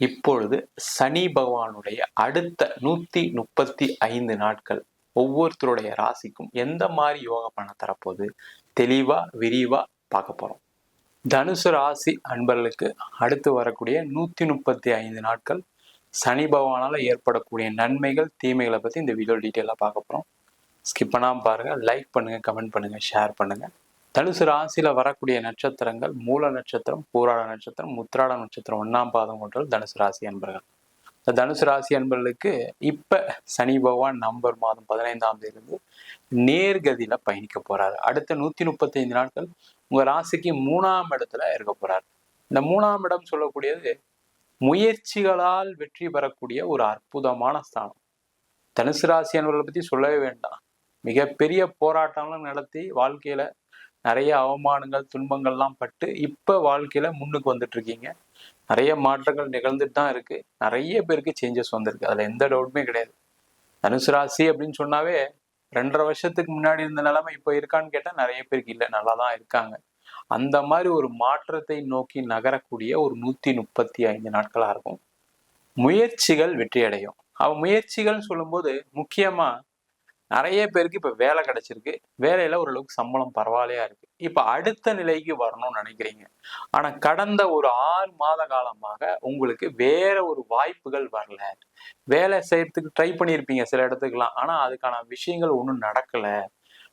இப்பொழுது சனி பகவானுடைய அடுத்த நூத்தி முப்பத்தி ஐந்து நாட்கள் ஒவ்வொருத்தருடைய ராசிக்கும் எந்த மாதிரி யோக பண்ண தரப்போகுது? தெளிவா விரிவா பார்க்க போறோம். தனுசு ராசி அன்பர்களுக்கு அடுத்து வரக்கூடிய நூத்தி முப்பத்தி ஐந்து நாட்கள் சனி பகவானால ஏற்படக்கூடிய நன்மைகள் தீமைகளை பத்தி இந்த வீடியோ டீட்டெயிலாக பார்க்க போறோம். ஸ்கிப் பண்ணாமல் பாருங்க லைக் பண்ணுங்க கமெண்ட் பண்ணுங்க ஷேர் பண்ணுங்க. தனுசு ராசியில வரக்கூடிய நட்சத்திரங்கள் மூல நட்சத்திரம் பூராட நட்சத்திரம் முத்திராட நட்சத்திரம் ஒன்றாம் பாதம் கொண்டது தனுசு ராசி அன்பர்கள். இந்த தனுசு ராசி அன்பர்களுக்கு இப்போ சனி பகவான் நவம்பர் மாதம் பதினைந்தாம் தேதியிலிருந்து நேர்கதியில பயணிக்க போறாரு. அடுத்த நூற்றி முப்பத்தைந்து நாட்கள் உங்கள் ராசிக்கு மூணாம் இடத்துல இருக்க போறாரு. இந்த மூணாம் இடம் சொல்லக்கூடியது முயற்சிகளால் வெற்றி பெறக்கூடிய ஒரு அற்புதமான ஸ்தானம். தனுசு ராசி அன்பர்களை பற்றி சொல்லவே வேண்டாம். மிகப்பெரிய போராட்டம்லாம் நடத்தி வாழ்க்கையில நிறைய அவமானங்கள் துன்பங்கள்லாம் பட்டு இப்போ வாழ்க்கையில முன்னுக்கு வந்துட்டு இருக்கீங்க நிறைய மாற்றங்கள் நிகழ்ந்துட்டு தான் இருக்கு. நிறைய பேருக்கு சேஞ்சஸ் வந்திருக்கு. அதுல எந்த டவுட்டுமே கிடையாது. தனுசு ராசி அப்படின்னு சொன்னாவே ரெண்டரை வருஷத்துக்கு முன்னாடி இருந்த நிலைமை இப்போ இருக்கான்னு கேட்டால் நிறைய பேருக்கு இல்லை. நல்லா தான் இருக்காங்க. அந்த மாதிரி ஒரு மாற்றத்தை நோக்கி நகரக்கூடிய ஒரு நூற்றி முப்பத்தி ஐந்து நாட்களாக இருக்கும். முயற்சிகள் வெற்றி அடையும் அவ சொல்லும்போது முக்கியமாக நிறைய பேருக்கு இப்ப வேலை கிடைச்சிருக்கு. வேலையில ஓரளவுக்கு சம்பளம் பரவாயில்லையா இருக்கு. இப்ப அடுத்த நிலைக்கு வரணும்னு நினைக்கிறீங்க. ஆனா கடந்த ஒரு ஆறு மாத காலமாக உங்களுக்கு வேற ஒரு வாய்ப்புகள் வரல. வேலை செய்யறதுக்கு ட்ரை பண்ணியிருப்பீங்க சில இடத்துக்குலாம் ஆனா அதுக்கான விஷயங்கள் ஒன்றும் நடக்கல.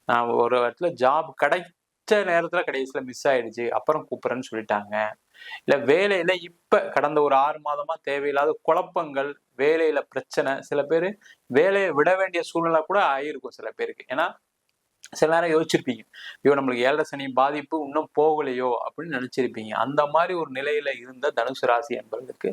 நான் ஒரு இடத்துல ஜாப் கிடை நேரத்துல கடைசியில மிஸ் ஆயிடுச்சு அப்புறம் கூப்பிடுறேன்னு சொல்லிட்டாங்க. இல்ல வேலையில இப்ப கடந்த ஒரு ஆறு மாதமா தேவையில்லாத குழப்பங்கள் வேலையில பிரச்சனை சில பேர் வேலையை விட வேண்டிய சூழ்நிலை கூட ஆயிருக்கும் சில பேருக்கு. ஏன்னா சில நேரம் யோசிச்சிருப்பீங்க. ஐயோ நம்மளுக்கு ஏழரை சனி பாதிப்பு இன்னும் போகலையோ அப்படின்னு நினைச்சிருப்பீங்க. அந்த மாதிரி ஒரு நிலையில இருந்த தனுசு ராசி என்பதற்கு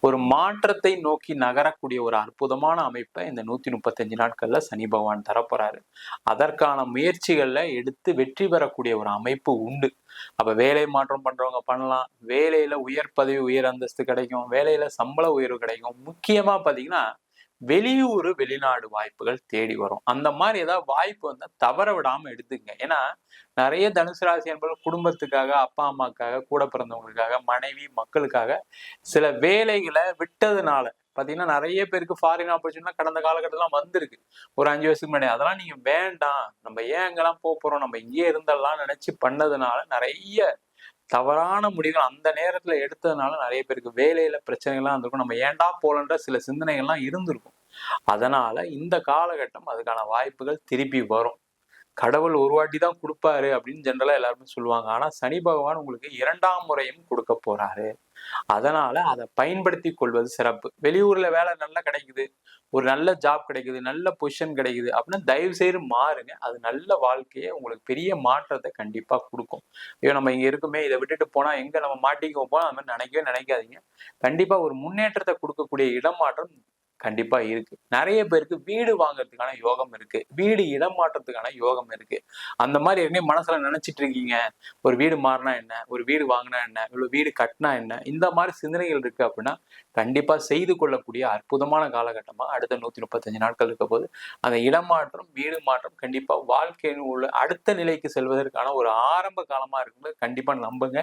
ஒரு மாற்றத்தை நோக்கி நகரக்கூடிய ஒரு அற்புதமான அமைப்பை இந்த நூத்தி முப்பத்தஞ்சு நாட்கள்ல சனி பகவான் தரப்போறாரு. அதற்கான முயற்சிகள்ல எடுத்து வெற்றி பெறக்கூடிய ஒரு அமைப்பு உண்டு. அப்ப வேலை மாற்றம் பண்றவங்க பண்ணலாம். வேலையில உயர் பதவி உயர் அந்தஸ்து கிடைக்கும். வேலையில சம்பள உயர்வு கிடைக்கும். முக்கியமா பாத்தீங்கன்னா வெளியூர் வெளிநாடு வாய்ப்புகள் தேடி வரும். அந்த மாதிரி ஏதாவது வாய்ப்பு வந்து தவற விடாம எடுத்துங்க ஏன்னா நிறைய தனுசு ராசி என்பது குடும்பத்துக்காக அப்பா அம்மாக்காக கூட பிறந்தவங்களுக்காக மனைவி மக்களுக்காக சில வேலைகளை விட்டதுனால பாத்தீங்கன்னா நிறைய பேருக்கு ஃபாரின் ஆப்பர்ச்சுனிட்டி கடந்த காலகட்டத்திலாம் வந்திருக்கு. ஒரு அஞ்சு வருஷத்துக்கு முன்னாடி. அதெல்லாம் நீங்க வேண்டாம். நம்ம ஏன் அங்கெல்லாம் போக போறோம்? நம்ம இங்கேயே இருந்தெல்லாம் நினைச்சு பண்ணதுனால நிறைய தவறான முடிவுகள் அந்த நேரத்தில் எடுத்ததுனால நிறைய பேருக்கு வேலையில பிரச்சனைகள்லாம் இருந்திருக்கும் நம்ம ஏன்டா போலன்ற சில சிந்தனைகள்லாம் இருந்திருக்கும். அதனால இந்த காலகட்டம் அதுக்கான வாய்ப்புகள் திருப்பி வரும். கடவுள் ஒரு வாட்டி தான் கொடுப்பாரு அப்படின்னு ஜென்ரலாக எல்லாருமே சொல்லுவாங்க. ஆனா சனி பகவான் உங்களுக்கு இரண்டாம் முறையும் கொடுக்க போறாரு. அதனால அதை பயன்படுத்தி கொள்வது சிறப்பு. வெளியூர்ல வேலை நல்லா கிடைக்குது. ஒரு நல்ல ஜாப் கிடைக்குது நல்ல பொசிஷன் கிடைக்குது அப்படின்னா தயவு செய்து மாறுங்க. அது நல்ல வாழ்க்கையை உங்களுக்கு பெரிய மாற்றத்தை கண்டிப்பா கொடுக்கும். ஐயோ நம்ம இங்க இருக்குமே இதை விட்டுட்டு போனா எங்க நம்ம மாட்டிக்க போனா அந்த மாதிரி நினைக்கவே நினைக்காதீங்க. கண்டிப்பா ஒரு முன்னேற்றத்தை கொடுக்கக்கூடிய இடமாற்றம் கண்டிப்பா இருக்கு. நிறைய பேருக்கு வீடு வாங்குறதுக்கான யோகம் இருக்கு. வீடு இடம் மாற்றத்துக்கான யோகம் இருக்கு. அந்த மாதிரி ஏற்கனவே மனசுல நினைச்சிட்டு இருக்கீங்க. ஒரு வீடு மாறினா என்ன? ஒரு வீடு வாங்கினா என்ன? இவ்வளவு வீடு கட்டினா என்ன? இந்த மாதிரி சிந்தனைகள் இருக்கு அப்படின்னா கண்டிப்பா செய்து கொள்ளக்கூடிய அற்புதமான காலகட்டமா அடுத்த நூத்தி முப்பத்தஞ்சு நாட்கள் இருக்க போது அந்த இடம் மாற்றம் வீடு மாற்றம் கண்டிப்பா வாழ்க்கையின் உள்ள அடுத்த நிலைக்கு செல்வதற்கான ஒரு ஆரம்ப காலமா இருக்கும்போது கண்டிப்பா நம்புங்க.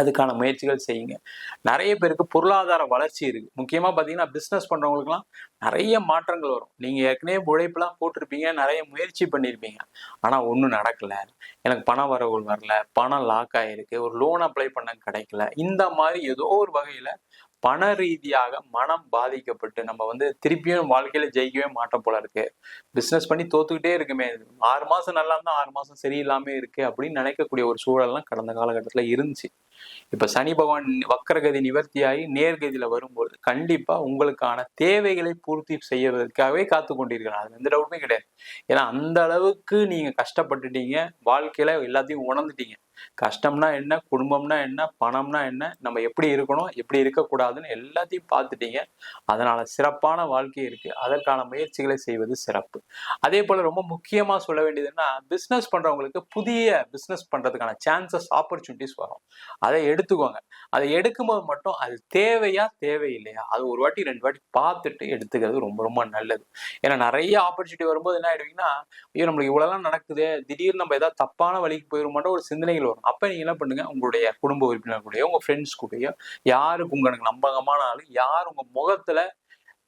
அதுக்கான முயற்சிகள் செய்யுங்க. நிறைய பேருக்கு பொருளாதார வளர்ச்சி இருக்கு. முக்கியமா பாத்தீங்கன்னா பிசினஸ் பண்ணுறவங்களுக்குலாம் நிறைய மாற்றங்கள் வரும். நீங்க ஏற்கனவே உழைப்பெல்லாம் போட்டிருப்பீங்க நிறைய முயற்சி பண்ணியிருப்பீங்க ஆனா ஒன்றும் நடக்கல. எனக்கு பண வரவுகள் வரல. பணம் லாக் ஆயிருக்கு. ஒரு லோன் அப்ளை பண்ண கிடைக்கல. இந்த மாதிரி ஏதோ ஒரு வகையில பண ரீதியாக மனம் பாதிக்கப்பட்டு நம்ம வந்து திருப்பியும் வாழ்க்கையில ஜெயிக்கவே மாட்டோம் போல இருக்கு. பிசினஸ் பண்ணி தோத்துக்கிட்டே இருக்குமே. ஆறு மாசம் நல்லா இருந்தா ஆறு மாசம் சரியில்லாம இருக்கு அப்படின்னு நினைக்கக்கூடிய ஒரு சூழல்லாம் கடந்த காலகட்டத்துல இருந்துச்சு. இப்ப சனி பகவான் வக்கரகதி நிவர்த்தியாகி நேர்கதியில வரும்போது கண்டிப்பா உங்களுக்கான தேவைகளை பூர்த்தி செய்வதற்காகவே காத்து கொண்டிருக்கலாம் அது எந்த டவுட்டுமே கிடையாது. ஏன்னா அந்த அளவுக்கு நீங்க கஷ்டப்பட்டுட்டீங்க. வாழ்க்கையில எல்லாத்தையும் உணர்ந்துட்டீங்க. கஷ்டம்னா என்ன குடும்பம்னா என்ன பணம்னா என்ன நம்ம எப்படி இருக்கணும் எப்படி இருக்கக்கூடாதுன்னு எல்லாத்தையும் பார்த்துட்டீங்க. அதனால சிறப்பான வாழ்க்கை இருக்கு. அதற்கான முயற்சிகளை செய்வது சிறப்பு. அதே போல ரொம்ப முக்கியமா சொல்ல வேண்டியதுன்னா பிசினஸ் பண்றவங்களுக்கு புதிய பிசினஸ் பண்றதுக்கான சான்சஸ் ஆப்பர்ச்சுனிட்டிஸ் வரும். அதை எடுத்துக்கோங்க. அதை எடுக்கும்போது மட்டும் அது தேவையா தேவையில்லையா? அது ஒரு வாட்டி ரெண்டு வாட்டி பார்த்துட்டு எடுத்துக்கிறது ரொம்ப ரொம்ப நல்லது. ஏன்னா நிறைய ஆப்பர்ச்சுனிட்டி வரும்போது என்ன ஆயிடுவீங்கன்னா ஐயோ நம்மளுக்கு இவ்வளவுலாம் நடக்குது திடீர்னு நம்ம ஏதாவது தப்பான வழிக்கு போயிருமாட்டோம் ஒரு சிந்தனைகள் வரும். அப்ப நீங்க என்ன பண்ணுங்க? உங்களுடைய குடும்ப உறுப்பினர் கூடயோ உங்க ஃப்ரெண்ட்ஸ் கூடயோ யாருக்கு உங்களுக்கு நம்பகமான ஆளு யார் உங்க முகத்துல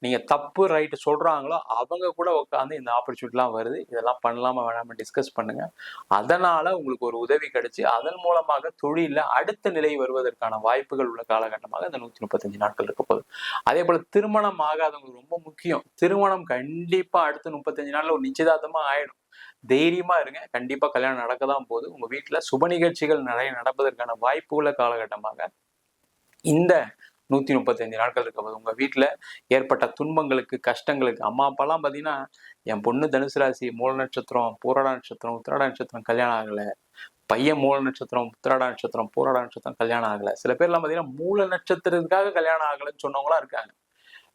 நீங்க தப்பு ரைட்டு சொல்றாங்களோ அவங்க கூட உட்காந்து இந்த ஆப்பர்ச்சுனிட்டிலாம் வருது. இதெல்லாம் பண்ணலாமா வேணாம டிஸ்கஸ் பண்ணுங்க. அதனால உங்களுக்கு ஒரு உதவி கிடைச்சு அதன் மூலமாக தொழில அடுத்த நிலை வருவதற்கான வாய்ப்புகள் உள்ள காலகட்டமாக இந்த நூத்தி முப்பத்தஞ்சு நாட்கள் இருக்க போகுது. அதே போல திருமணம் ஆகாதவங்களுக்கு ரொம்ப முக்கியம். திருமணம் கண்டிப்பா அடுத்த முப்பத்தஞ்சு நாள்ல ஒரு நிச்சயதார்த்தமாக ஆயிடும். தைரியமா இருங்க. கண்டிப்பா கல்யாணம் நடக்க தான் போகுது. உங்க வீட்டுல சுப நிகழ்ச்சிகள் நிறைய நடப்பதற்கான வாய்ப்பு உள்ள காலகட்டமாக இந்த நூத்தி முப்பத்தஞ்சு நாட்கள் இருக்க போது வீட்டில் ஏற்பட்ட துன்பங்களுக்கு கஷ்டங்களுக்கு அம்மா அப்பாலாம் பார்த்தீங்கன்னா என் பொண்ணு தனுசு ராசி மூல நட்சத்திரம் பூரட நட்சத்திரம் உத்திராட நட்சத்திரம் கல்யாணம் ஆகலை. பையன் மூல நட்சத்திரம் உத்திராட நட்சத்திரம் பூரட நட்சத்திரம் கல்யாணம் ஆகலை. சில பேர்லாம் பாத்தீங்கன்னா மூல நட்சத்திரத்துக்காக கல்யாணம் ஆகலைன்னு சொன்னவங்களாம் இருக்காங்க.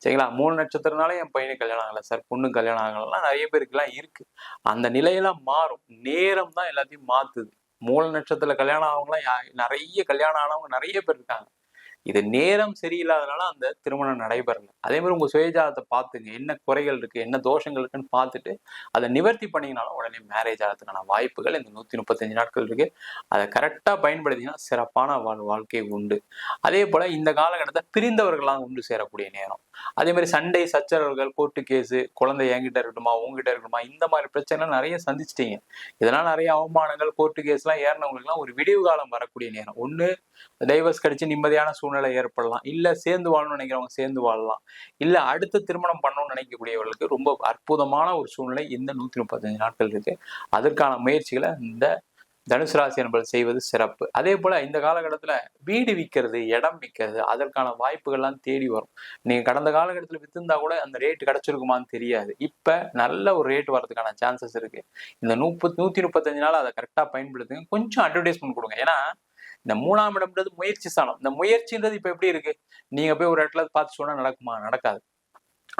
சரிங்களா? மூணு நட்சத்திரனால என் பையனுக்கு கல்யாணம் ஆகலை சார் பொண்ணு கல்யாணம் ஆகலாம் நிறைய பேருக்குலாம் இருக்கு. அந்த நிலையெல்லாம் மாறும். நேரம் தான் எல்லாத்தையும் மாத்துது. மூல நட்சத்திரத்துல கல்யாணம் ஆகவங்களாம் நிறைய கல்யாணம் ஆனவங்க நிறைய பேர் இருக்காங்க. இது நேரம் சரியில்லாதனால அந்த திருமணம் நடைபெறல. அதே மாதிரி உங்க சுயஜாதத்தை பார்த்துங்க. என்ன குறைகள் இருக்கு என்ன தோஷங்கள் இருக்குன்னு பார்த்துட்டு அதை நிவர்த்தி பண்ணீங்கனாலும் உடனே மேரேஜ் ஆகிறதுக்கான வாய்ப்புகள் இந்த நூத்தி முப்பத்தஞ்சு நாட்கள் இருக்கு. அதை கரெக்டா பயன்படுத்திங்கன்னா சிறப்பான வாழ் வாழ்க்கை உண்டு. அதே போல இந்த காலகட்டத்தை பிரிந்தவர்களாக உண்டு சேரக்கூடிய நேரம். அதே மாதிரி சண்டை சச்சரவுகள் கோர்ட்டு கேஸு குழந்தை என்கிட்ட இருக்கட்டுமா உங்ககிட்ட இருக்கட்டுமா இந்த மாதிரி பிரச்சனை நிறைய சந்திச்சிட்டீங்க. இதெல்லாம் நிறைய அவமானங்கள் கோர்ட்டு கேஸ்லாம் ஏறினவங்களுக்குலாம் ஒரு விடிவு காலம் வரக்கூடிய நேரம். ஒன்று டைவர்ஸ் கிடைச்சி நிம்மதியான சூழ்நிலை ஏற்படலாம். இல்ல சேர்ந்து வாழணும்னு நினைக்கிறவங்க சேர்ந்து வாழலாம். இல்ல அடுத்த திருமணம் பண்ணணும்னு நினைக்கக்கூடியவர்களுக்கு ரொம்ப அற்புதமான ஒரு சூழ்நிலை இந்த நூத்தி முப்பத்தஞ்சு நாட்கள் இருக்கு. அதற்கான முயற்சிகளை இந்த தனுசு ராசி என்பது செய்வது சிறப்பு. அதே போல இந்த காலகட்டத்துல வீடு விற்கிறது இடம் விற்கிறது அதற்கான வாய்ப்புகள்லாம் தேடி வரும். நீங்க கடந்த காலகட்டத்தில் வித்திருந்தா கூட அந்த ரேட் கிடைச்சிருக்குமான்னு தெரியாது. இப்ப நல்ல ஒரு ரேட் வரதுக்கான சான்சஸ் இருக்கு. இந்த முப்பத்தி நூத்தி முப்பத்தஞ்சு நாள் அதை கரெக்டா பயன்படுத்துங்க. கொஞ்சம் அட்வர்டைஸ்மெண்ட் கொடுங்க. ஏன்னா இந்த மூணாம் இடம்ன்றது முயற்சி சாணம் இந்த முயற்சின்றது இப்ப எப்படி இருக்கு? நீங்க போய் ஒரு இடத்துல பார்த்து சொன்னா நடக்குமா? நடக்காது.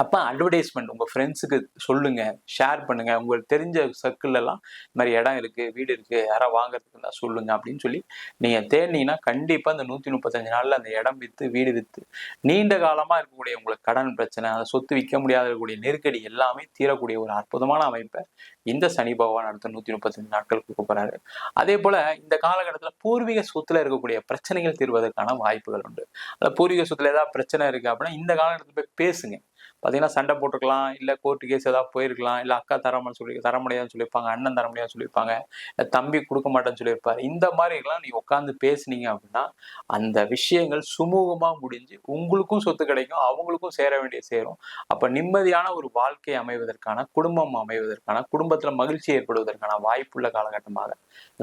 அப்போ அட்வர்டைஸ்மெண்ட் உங்கள் ஃப்ரெண்ட்ஸுக்கு சொல்லுங்க ஷேர் பண்ணுங்க. உங்களுக்கு தெரிஞ்ச சர்க்கிள் எல்லாம் இந்த மாதிரி இடம் இருக்கு வீடு இருக்கு யாராவது வாங்குறதுக்கு இருந்தால் சொல்லுங்க அப்படின்னு சொல்லி நீங்க தேடினீங்கன்னா கண்டிப்பா அந்த நூத்தி முப்பத்தஞ்சு நாள்ல அந்த இடம் வித்து வீடு விற்று நீண்ட காலமா இருக்கக்கூடிய உங்களுக்கு கடன் பிரச்சனை அந்த சொத்து விற்க முடியாத இருக்கக்கூடிய நெருக்கடி எல்லாமே தீரக்கூடிய ஒரு அற்புதமான அமைப்பை இந்த சனி பகவான் அடுத்த நூத்தி முப்பத்தஞ்சு நாட்கள் கொடுக்க போறாரு அதே போல இந்த காலகட்டத்தில் பூர்வீக சொத்துல இருக்கக்கூடிய பிரச்சனைகள் தீர்வதற்கான வாய்ப்புகள் உண்டு. அந்த பூர்வீக சொத்துல ஏதாவது பிரச்சனை இருக்கு அப்படின்னா இந்த காலகட்டத்தில் போய் பேசுங்க. பார்த்தீங்கன்னா சண்டை போட்டுருக்கலாம் இல்லை கோர்ட்டு கேஸ் ஏதாவது போயிருக்கலாம் இல்லை அக்கா தரமான்னு சொல்லி தர முடியாதுன்னு சொல்லியிருப்பாங்க அண்ணன் தர முடியாதுன்னு சொல்லியிருப்பாங்க தம்பி கொடுக்க மாட்டேன்னு சொல்லியிருப்பாரு. இந்த மாதிரிலாம் நீ உட்காந்து பேசுனீங்க அப்படின்னா அந்த விஷயங்கள் சுமூகமாக முடிஞ்சு உங்களுக்கும் சொத்து கிடைக்கும் அவங்களுக்கும் சேர வேண்டிய சேரும். அப்போ நிம்மதியான ஒரு வாழ்க்கை அமைவதற்கான குடும்பம் அமைவதற்கான குடும்பத்தில் மகிழ்ச்சி ஏற்படுவதற்கான வாய்ப்புள்ள காலகட்டமாக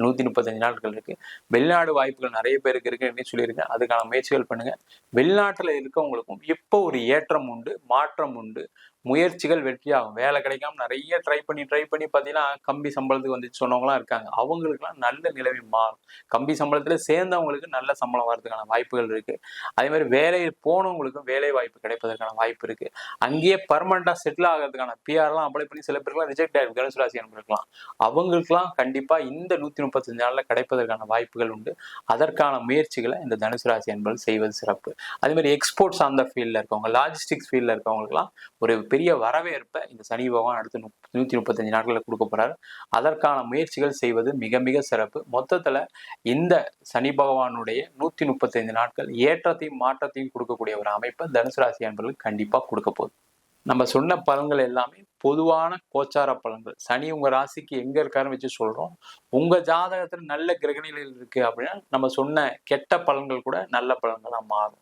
நூற்றி முப்பத்தஞ்சு நாட்கள் இருக்குது வெளிநாடு வாய்ப்புகள் நிறைய பேருக்கு இருக்குன்னு சொல்லியிருக்கேன். அதுக்கான முயற்சிகள் பண்ணுங்கள் வெளிநாட்டில் இருக்கவங்களுக்கும் இப்போ ஒரு ஏற்றம் உண்டு மாற்றம் மாற்றம் உண்டு. முயற்சிகள் வெற்றியாகும். வேலை கிடைக்காம நிறைய ட்ரை பண்ணி ட்ரை பண்ணி பார்த்தீங்கன்னா கம்பி சம்பளத்துக்கு வந்து சொன்னவங்களாம் இருக்காங்க. அவங்களுக்குலாம் நல்ல நிலைமை மாறும். கம்பி சம்பளத்தில் சேர்ந்தவங்களுக்கு நல்ல சம்பளம் வர்றதுக்கான வாய்ப்புகள் இருக்கு. அதே மாதிரி வேலையில் போனவங்களுக்கும் வேலை வாய்ப்பு கிடைப்பதற்கான வாய்ப்பு இருக்கு. அங்கேயே பர்மனண்டா செட்டில் ஆகிறதுக்கான பிஆர்லாம் அப்ளை பண்ணி சில பேருக்குலாம் ரிஜெக்ட் ஆகிடும் தனுசு ராசி அனுப்பிருக்கலாம் அவங்களுக்குலாம் கண்டிப்பாக இந்த நூற்றி முப்பத்தஞ்சு நாளில் கிடைப்பதற்கான வாய்ப்புகள் உண்டு. அதற்கான முயற்சிகளை இந்த தனுசு ராசி என்பது செய்வது சிறப்பு. அதே மாதிரி எக்ஸ்போர்ட்ஸ் அந்த ஃபீல்டில் இருக்கவங்க லாஜிஸ்டிக்ஸ் ஃபீல்டில் இருக்கவங்களுக்குலாம் ஒரு பெரிய வரவேற்பை இந்த சனி பகவான் அடுத்து நூற்றி முப்பத்தஞ்சு நாட்களில் கொடுக்க போகிறார் அதற்கான முயற்சிகள் செய்வது மிக மிக சிறப்பு. மொத்தத்தில் இந்த சனி பகவானுடைய நூற்றி முப்பத்தைந்து நாட்கள் ஏற்றத்தையும் மாற்றத்தையும் கொடுக்கக்கூடிய ஒரு அமைப்பை தனுசு ராசி அன்பர்களுக்கு கண்டிப்பாக கொடுக்க போகுது. நம்ம சொன்ன பலன்கள் எல்லாமே பொதுவான கோச்சார பலன்கள். சனி உங்க ராசிக்கு எங்க இருக்காருன்னு வச்சு சொல்றோம். உங்க ஜாதகத்துல நல்ல கிரகணிகள் இருக்கு அப்படின்னா நம்ம சொன்ன கெட்ட பலன்கள் கூட நல்ல பலன்களாக மாறும்.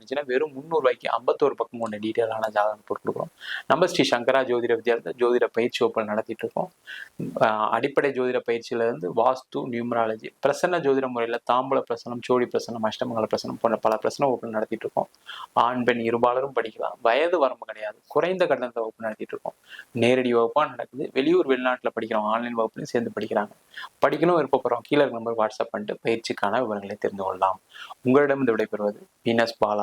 இருந்துச்சுன்னா வெறும் முந்நூறுபாய்க்கு ஐம்பத்தோரு பக்கம் கொண்ட டீட்டெயிலான ஜாதகம் போட்டு கொடுக்குறோம். நம்ம ஸ்ரீ சங்கரா ஜோதிட வித்யாலயத்தில் ஜோதிட பயிற்சி வகுப்புகள் நடத்திட்டு இருக்கோம். அடிப்படை ஜோதிட பயிற்சியில இருந்து வாஸ்து நியூமராலஜி பிரசன்ன ஜோதிட முறையில் தாம்பூல பிரசனம் சோழி பிரசனம் அஷ்டமங்கல பிரசனம் போன்ற பல பிரசன வகுப்புகள் நடத்திட்டு இருக்கோம். ஆண் பெண் இருபாலரும் படிக்கலாம். வயது வரம்பு கிடையாது. குறைந்த கட்டணத்தை வகுப்பு நடத்திட்டு இருக்கோம். நேரடி வகுப்பாக நடக்குது. வெளியூர் வெளிநாட்டில் படிக்கிறோம் ஆன்லைன் வகுப்புலையும் சேர்ந்து படிக்கிறாங்க. படிக்கணும் விருப்பப்படுறோம் கீழே நம்பர் வாட்ஸ்அப் பண்ணிட்டு பயிற்சிக்கான விவரங்களை தெரிந்து கொள்ளலாம். உங்களிடம் இந்த விடைபெறுவது வீனஸ்